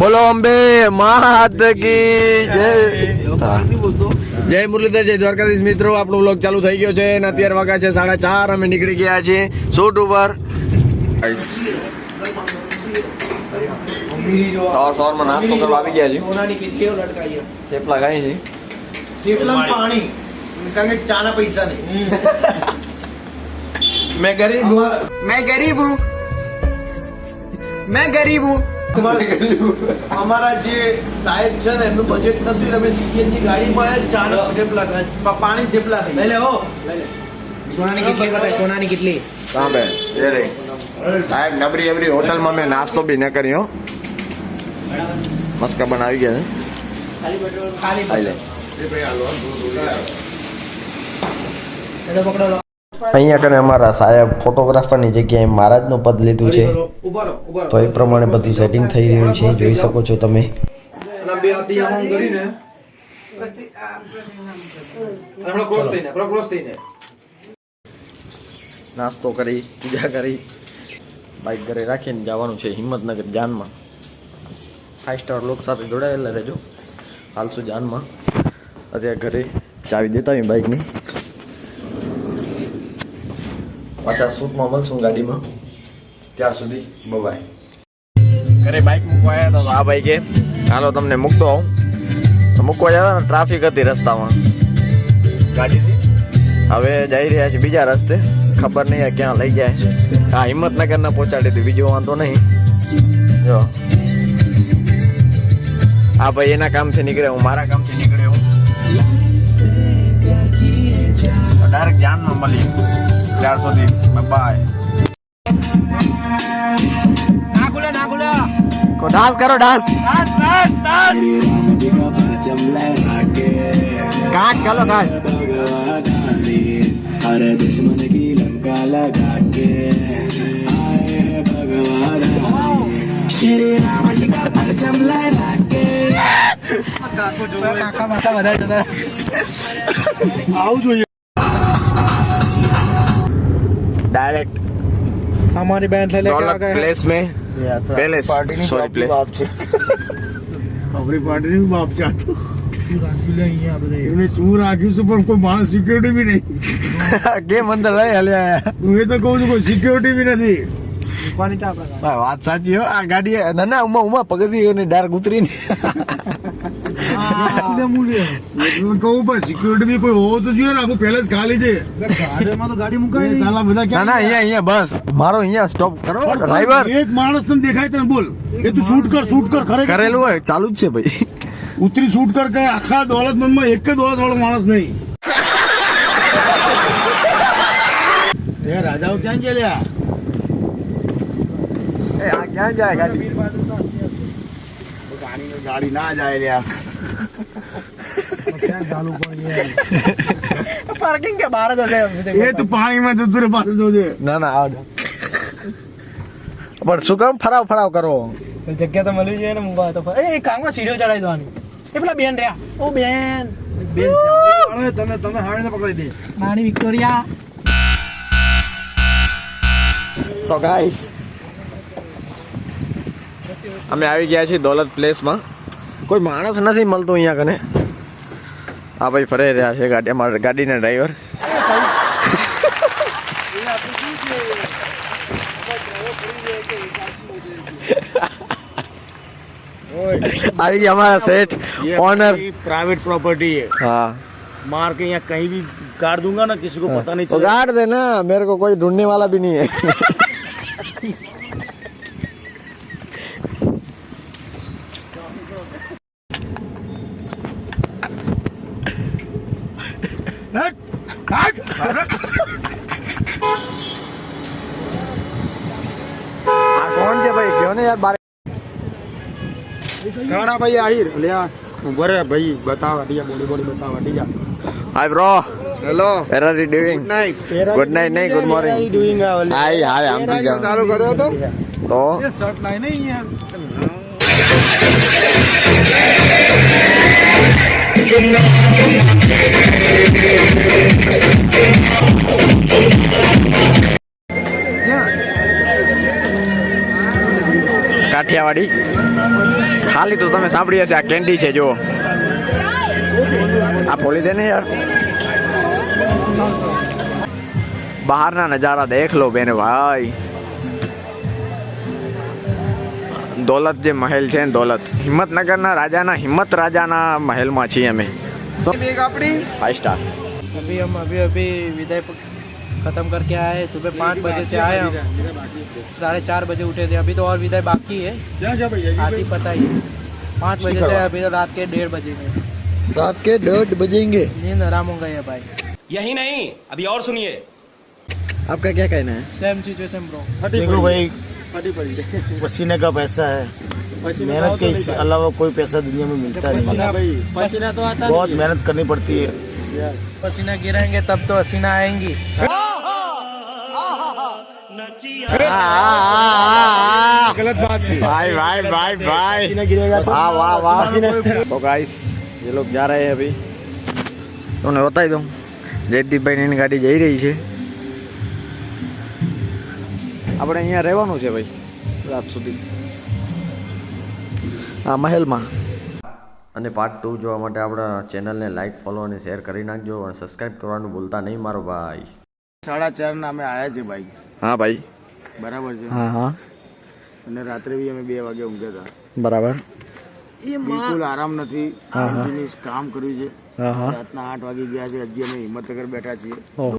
બોલો અંબે માત કી જય. જય. મુરલીધર જય દ્વારકાધીશ મિત્રો. આપણો બ્લોગ ચાલુ થઈ ગયો છે અને અત્યાર વાગ્યા છે સાડા ચાર. અમે નીકળી ગયા છીએ શૂટ ઉપર. સવાર સવારમાં આવી ગયા છે. મેં ગરીબ હું. મેં ગરીબ હું. મેં ગરીબ હું. અમારા જે સાહેબ છે ને એમનું બજેટ નથી અમે સીએનજી ગાડીમાં ચાર ઢેપલા પાણી ઢેપલા લઈ લે સોનાની કેટલી કરતા સોનાની કેટલી? હા બે રે. સાહેબ નબરી એબરી હોટલમાં મેં નાસ્તો બી ન કર્યો મસ્કા બનાવી ગયા ખાલી ખાલી પકડો અહીંયા કને અમારા સાહેબ ફોટોગ્રાફરની જગ્યાએ મહારાજનું પદ લીધું છે. ઊભા રહો ઊભા રહો તો એ પ્રમાણે બધું સેટિંગ થઈ રહ્યું છે જોઈ શકો છો તમે. નાસ્તો કરી પૂજા કરી. બાઇક ઘરે રાખીને જવાનું છે હિંમતનગર જાનમાં. ફાઇવ સ્ટાર લોક સાથે જોડાયેલા રહેજો. હાલશું જાનમાં. અત્યારે ઘરે ચાવી દેતા હોય બાઇકની પાછા સૂટમાં મળશું ગાડીમાં. ત્યાં સુધી બબાય ઘરે બાઇક મૂકવા આવ્યા તો આ ભાઈ કે ચાલો તમને મૂકતો આવું. તો મૂકવા જતા ને ટ્રાફિક હતી રસ્તામાં. ગાડીથી? હવે જઈ રહ્યા છે બીજા રસ્તે. ખબર નહીં આ ક્યાં લઈ જાય હા હિંમતનગર ના પહોંચાડી હતી બીજો વાંધો નહીં. જો. આ ભાઈ એના કામથી નીકળે હું મારા કામથી નીકળ્યો ડાયરેક્ટ જાનમાં મળી. ચાર સુધી બાય ના ખુલે ના ખુલે કો ડાન્સ કરો ડાન્સ ડાન્સ ડાન્સ ડાન્સ કાટ ચાલો કાટ अरे दुश्मन की लंका लगा के आए हैं भगवान श्री राम जी का परचम लहरा के કાકા માતા વધારે જતા डायरेक्ट हमारी बहन से लेके आ दौलत गए प्लेस में पैलेस सॉरी प्लेस આપણી પાર્ટીની બાપ ચાતો અહીંયા બધે એમને શું રાખ્યું છે પણ કોઈ માણસ સિક્યોરિટી બી નહીં કેમ અંદર રહી હલ્યા હું એ તો કહું છું કોઈ સિક્યોરિટી બી નથી મૂકવાની ચા આપણે હા, વાત સાચી હો આ ગાડી ના ના ઉમા ઉમા પગથી અને ડાર્ક ઉતરીને એટલે કહું પણ એક ચાલુ જ છે ભાઈ ઉતરી શૂટ કર કે આખા દોલતમંદમાં એક દોલત વાળો માણસ નહીં રાજાઓ ક્યાં ગયા એ આ ક્યાં જાય ગાડી ના જાય લ્યા. પાર્કિંગ કે બહાર જ હશે એ તું પાણીમાં જતું રે પાછું જોજે. ના ના આડ પણ શું કામ? ફરાવ ફરાવ કરો. જગ્યા તો મળી જાય ને મુંબઈ તો. એ કામમાં સીડીઓ ચડાવી દેવાની. એ પેલા બેન રહ્યા. ઓ બેન. બેન તને તને હાડીને પકડી દે. નાની વિક્ટોરિયા. સો ગાઈસ અમે આવી ગયા છીએ દોલત પ્લેસમાં. કોઈ માણસ નથી મળતો અહીંયા કને. आप भाई फरे रहा है गाड़ी हमारे गाड़ी ગાડીના ड्राइवर આવી ગયા हमारा सेट ऑनर प्राइवेट प्रॉपर्टी है हाँ मार के यहाँ कहीं भी गाड़ दूँगा ना किसी को पता नहीं चलेगा गाड़ देना मेरे को कोई ढूँढने वाला भी नहीं है આ કોણ છે ભાઈ? કયો ને યાર બારે? ભાઈ આહિર. લ્યા બરે ભાઈ બતાવા ટીયા બોલી બોલી બતાવા hi bro hello good night good good morning આમ તો? કાઠિયાવાડી. ખાલી તો તમે સાંભળી હશે આ કેન્ડી છે જો આ ખોલી દે ને યાર. બહારના નજારા દેખ લો બેન ભાઈ. દોલત જે મહેલ છે દોલત. હિંમતનગરના રાજાના હિંમત રાજાના મહેલમાં છીએ અમે. આપણી. ફાઈવ સ્ટાર અભી હમ અભી અભી વિદાય ख़त्म करके आए सुबह पाँच बजे से आए हम। साढ़े चार बजे उठे थे अभी तो और विदाई बाकी है। आज ही पता ही है। पाँच बजे से अभी तो रात के डेढ़ बजे रात के डेढ़ बजेंगे। नींद आराम होगा ये भाई। यही नहीं अभी और सुनिए। आपका क्या कहना है? सेम सिचुएशन ब्रो देखो भाई पसीने का पैसा है। मेहनत के अलावा कोई पैसा दुनिया में मिलता नहीं। पसीना तो आता बहुत मेहनत करनी पड़ती है। पसीना गिराएंगे तब तो हसीना आएंगी गलत बात नहीं भाई भाई भाई भाई वाह वाह वाह तो गाइस ये लोग जा रहे हैं अभी તમને બતાવી દઉં જયદીપભાઈ ની ગાડી જઈ રહી છે આપણે અહીંયા રહેવાનું છે ભાઈ રાત સુધી આ મહેલમાં અને પાર્ટ ટુ જોવા માટે આપણા ચેનલને લાઇક ફોલો અને શેર કરી નાખજો અને સબસ્ક્રાઇબ કરવાનું ભૂલતા નહીં મારો ભાઈ. સાડા ચાર ના અમે આવ્યા છે ભાઈ. હા ભાઈ. બરાબર છે. હા હા. અને રાત્રે બી અમે બે વાગે ઊંઘ્યા હતા. બરાબર. બિલકુલ આરામ નથી. કામ કર્યું છે. હા હા. રાતના આઠ વાગે ગયા છે. હજી અમે હિંમતનગર બેઠા છીએ.